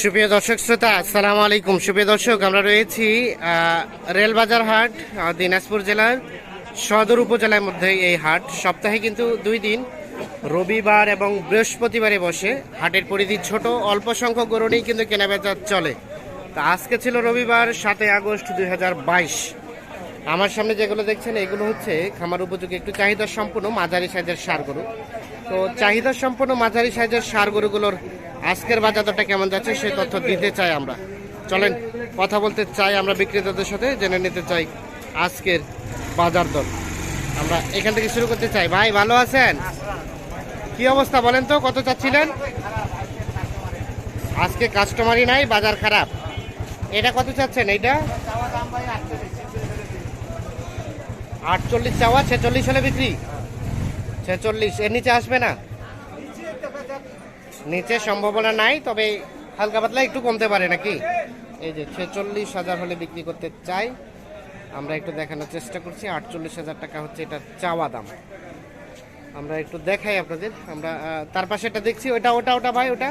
সুপ্রিয় দর্শক শ্রোতা, আসসালামু আলাইকুম। সুপ্রিয় দর্শক, আমরা রয়েছি রেলবাজার হাট দিনাজপুর জেলার সদর উপজেলার মধ্যে এই হাট। সপ্তাহে কিন্তু দুই দিন, রবিবার এবং বৃহস্পতিবারে বসে হাটের পরিধি ছোট, অল্প সংখ্যক গরু নিয়েই কিন্তু কেনাবেচা চলে। তা আজকে ছিল রবিবার, সাতই আগস্ট দুই হাজার বাইশ। আমার সামনে যেগুলো দেখছেন, এগুলো হচ্ছে খামার উপযোগী একটু চাহিদা সম্পূর্ণ মাঝারি সাইজের সার গরু। তো চাহিদা সম্পূর্ণ মাঝারি সাইজের সার গরুগুলোর আজকের বাজার দরটা কেমন যাচ্ছে সে তথ্য দিতে চাই আমরা। চলেন, কথা বলতে চাই আমরা বিক্রেতাদের সাথে, জেনে নিতে চাই আজকের বাজার দর আমরা এখান থেকে শুরু করতে চাই। ভাই, ভালো আছেন? কি অবস্থা বলেন তো, কত চাচ্ছিলেন? আজকে কাস্টমারই নাই, বাজার খারাপ। এটা কত চাচ্ছেন এইটা? আটচল্লিশ চাওয়া, ছেচল্লিশ হলে বিক্রি? ছেচল্লিশ, এর নিচে আসবে না? নিচে সম্ভাবনা নাই তবে হালকা পাতলা একটু কমতে পারে নাকি? এই যে ছেচল্লিশ হাজার হলে বিক্রি করতে চাই। আমরা একটু দেখানোর চেষ্টা করছি আটচল্লিশ হাজার টাকা হচ্ছে এটা চাওয়া দাম। আমরা একটু দেখাই আপনাদের আমরা তার পাশে এটা দেখছি ওটা ওটা ওটা ভাই ওটা?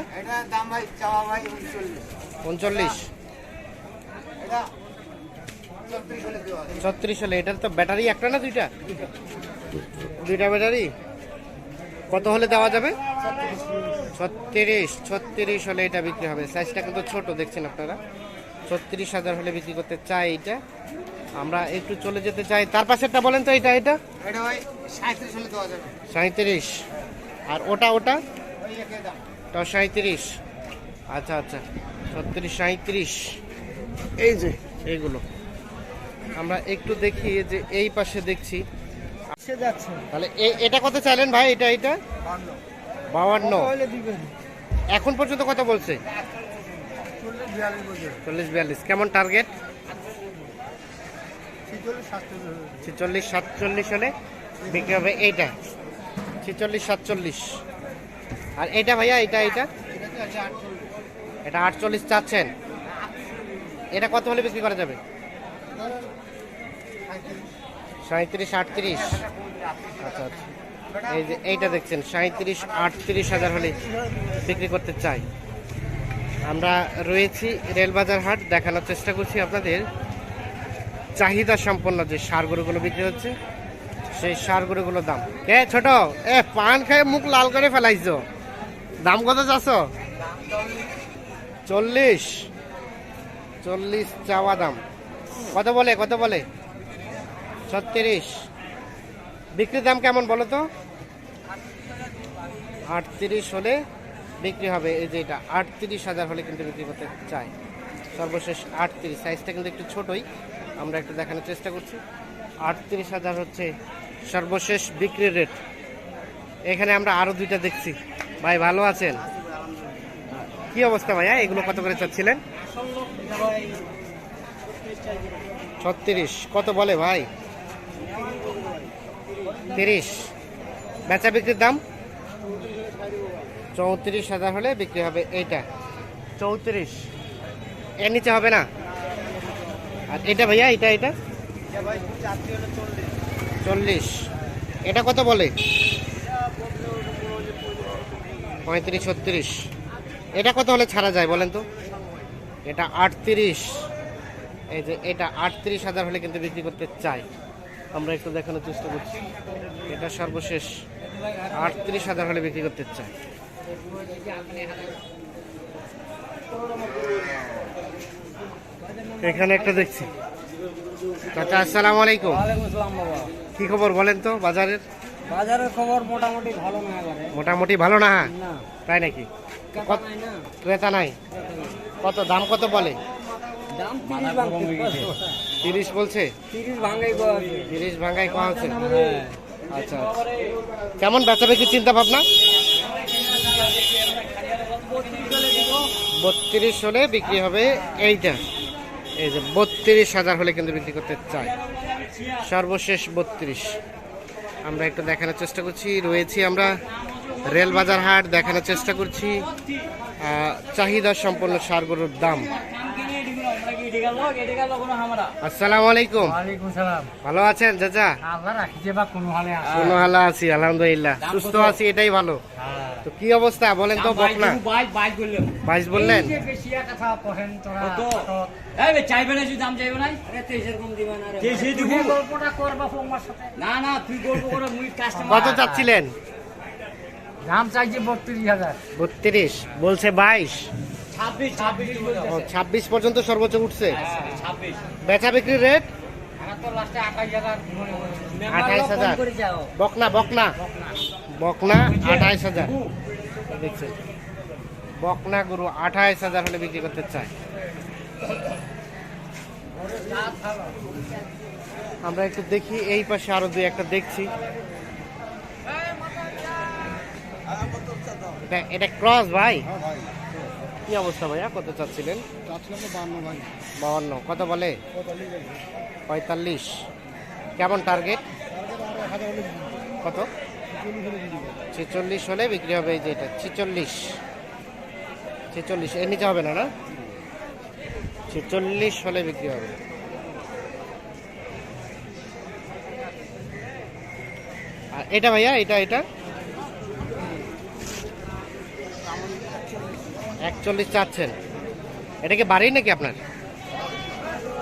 উনচল্লিশ। ছত্রিশ হলে এটার তো ব্যাটারি একটা না দুইটা? দুইটা ব্যাটারি? কত হলে দেওয়া যাবে? ছত্রিশ ছত্রিশ হলে এটা বিক্রি হবে। সাইজটা কিন্তু ছোট দেখছেন আপনারা? ছত্রিশ হাজার হলে বিক্রি করতে চাই এটা। আমরা একটু চলে যেতে চাই। তার পাশেরটা বলেন তো এটা এটা? এটা সাঁত্রিশ আর ওটা ওটা? ওই তো সাঁত্রিশ আচ্ছা আচ্ছা। ছত্রিশ সাঁত্রিশ এই যে। এইগুলো। আমরা একটু দেখি যে এই পাশে দেখছি। তাহলে এটা কত চাইলেন ভাই? এটা এটা? বাউান্ন। এখন পর্যন্ত কত বলছে? চল্লিশ বিয়াল্লিশ কেমন টার্গেট ছিচল্লিশ সাতচল্লিশ হলে। বিক্রি হবে এইটা। ছেচল্লিশ সাতচল্লিশ। আর এটা ভাইয়া এটা এটা এটা আটচল্লিশ চাচ্ছেন। এটা কত হলে বিক্রি করা যাবে? সাঁত্রিশ আটত্রিশ। আচ্ছা আচ্ছা। এই যে এইটা দেখছেন সাঁত্রিশ আটত্রিশ হাজার হলে বিক্রি করতে চাই। আমরা রয়েছি রেলবাজার হাট, দেখানোর চেষ্টা করছি আপনাদের। চাহিদা সম্পন্ন যে সার গরুগুলো বিক্রি হচ্ছে, সেই সার গরুগুলোর দাম। কে ছোট? এ, পান খেয়ে মুখ লাল করে ফেলাইছ। দাম কত চাচ্ছ? চল্লিশ। চল্লিশ চাওয়া দাম। কত বলে কত বলে? ছত্রিশ। বিক্রির দাম কেমন বলো তো? আটত্রিশ হলে বিক্রি হবে, এই যে এটা, আটত্রিশ হাজার হলে কিন্তু বিক্রি করতে চাই। সর্বশেষ আটত্রিশ সাইজটা কিন্তু একটু ছোটই। আমরা একটু দেখানোর চেষ্টা করছি। আটত্রিশ হাজার হচ্ছে সর্বশেষ বিক্রির রেট এখানে আমরা আরও দুইটা দেখছি। ভাই, ভালো আছেন? কি অবস্থা ভাইয়া? এগুলো কত করে চাচ্ছিলেন? ছত্রিশ, কত বলে ভাই? তিরিশ। বেচা বিক্রির দাম? চৌত্রিশ হাজার হলে বিক্রি হবে এইটা। চৌত্রিশ। এর নিচে হবে না? আর এটা ভাইয়া, এটা এটা? চল্লিশ। এটা কত বলে? পঁয়ত্রিশ, ছত্রিশ। এটা কত হলে ছাড়া যায় বলেন তো? এটা আটত্রিশ। এই যে এটা আটত্রিশ হাজার হলে কিন্তু বিক্রি করতে চাই আমরা একটু দেখানোর চেষ্টা করছি। এটা সর্বশেষ আটত্রিশ হাজার হলে বিক্রি করতে চাই এখানে একটা দেখছি। চাচা আসসালামু আলাইকুম। কি খবর বলেন তো বাজারের? বাজারের খবর মোটামুটি ভালো না মোটামুটি ভালো না? তাই নাকি? ক্রেতা নাই। কত দাম কত বলে? দাম তিরিশ ভাঙে তিরিশ বলছে? তিরিশ ভাঙে গো আছে তিরিশ ভাঙ্গাই কম আছে? হ্যাঁ। আচ্ছা আচ্ছা। কেমন বেচা বিক্রির চিন্তা ভাবনা বত্রিশ হলে বিক্রি হবে এইটা। এই যে বত্রিশ হাজার হলে কিন্তু বিক্রি করতে চাই সর্বশেষ বত্রিশ। আমরা একটু দেখানোর চেষ্টা করছি। রয়েছি আমরা রেলবাজার হাট দেখানোর চেষ্টা করছি। চাহিদা সম্পন্ন সার গরুর দাম। আসসালামু আলাইকুম। সালাম। ভালো আছেন চাচা? আল্লাহ রাখিছে বা কোনো হালে কোনো ভালো আছি আলহামদুলিল্লাহ। সুস্থ আছি এটাই ভালো। তো কি অবস্থা? বলেন তো বকনা। বাইশ বললেন। কত চাচ্ছিলেন? দাম চাইছে বত্রিশ হাজার। বত্রিশ বলছে বাইশ। ছাব্বিশ পর্যন্ত সর্বোচ্চ উঠছে? বেচা বিক্রির রেট? আঠাইশ হাজার বকনা বকনা। বকনা। আঠাইশ হাজার। দেখছেন বকনা গরু আঠাইশ হাজার হলে বিক্রি করতে চায়। আমরা একটু দেখি এই পাশে আরও দুই একটা দেখছি। এটা- এটা ক্রস ভাই। কি অবস্থা ভাইয়া? কত চাচ্ছিলেন? বাউন্ন কত বলে? পঁয়তাল্লিশ। কেমন টার্গেট কত? ছেচল্লিশ হলে বিক্রি হবে এই যে এটা ছেচল্লিশ। ছেচল্লিশ এর নিচে হবে না না? ছেচল্লিশ হলে বিক্রি হবে। আর এটা ভাইয়া এটা এটা? একচল্লিশ চাচ্ছেন। এটা কি বাড়ি নাকি আপনার?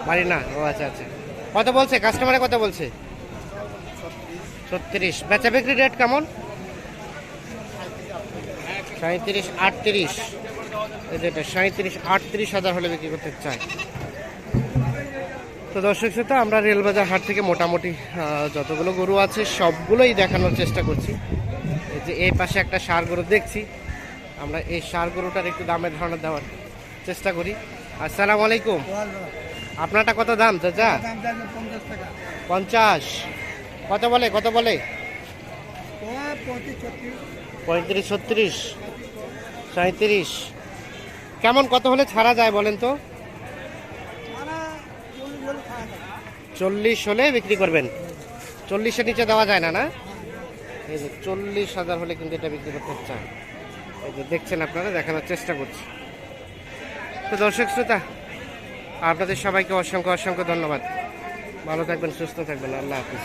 বাড়ি না, ও আচ্ছা আচ্ছা। কত বলছে? কাস্টমারে কত বলছে? ছত্রিশ। বেচা বিক্রি রেট কেমন? সাঁত্রিশ আটত্রিশ। যেটা সাঁত্রিশ আটত্রিশ হাজার হলে বিক্রি করতে চাই তো দর্শক শ্রোতা, আমরা রেলবাজার হাট থেকে মোটামুটি যতগুলো গরু আছে, সবগুলোই দেখানোর চেষ্টা করছি। এই যে এই পাশে একটা সার গরু দেখছি। আমরা এই সার গরুটার একটু দামের ধারণা দেওয়ার চেষ্টা করি। আসসালামু আলাইকুম। আপনারটা কত দাম, চাচা? পঞ্চাশ। কত বলে কত বলে? পঁয়ত্রিশ ছত্রিশ। সাঁত্রিশ কেমন, কত হলে ছাড়া যায় বলেন তো? চল্লিশ হলে বিক্রি করবেন। চল্লিশের নিচে দেওয়া যায় না না? চল্লিশ হাজার হলে কিন্তু এটা বিক্রি করতে চান। এই যে দেখছেন আপনারা, দেখানোর চেষ্টা করছি। তো দর্শক শ্রোতা, আপনাদের সবাইকে অসংখ্য অসংখ্য ধন্যবাদ। ভালো থাকবেন, সুস্থ থাকবেন, আল্লাহ হাফিজ।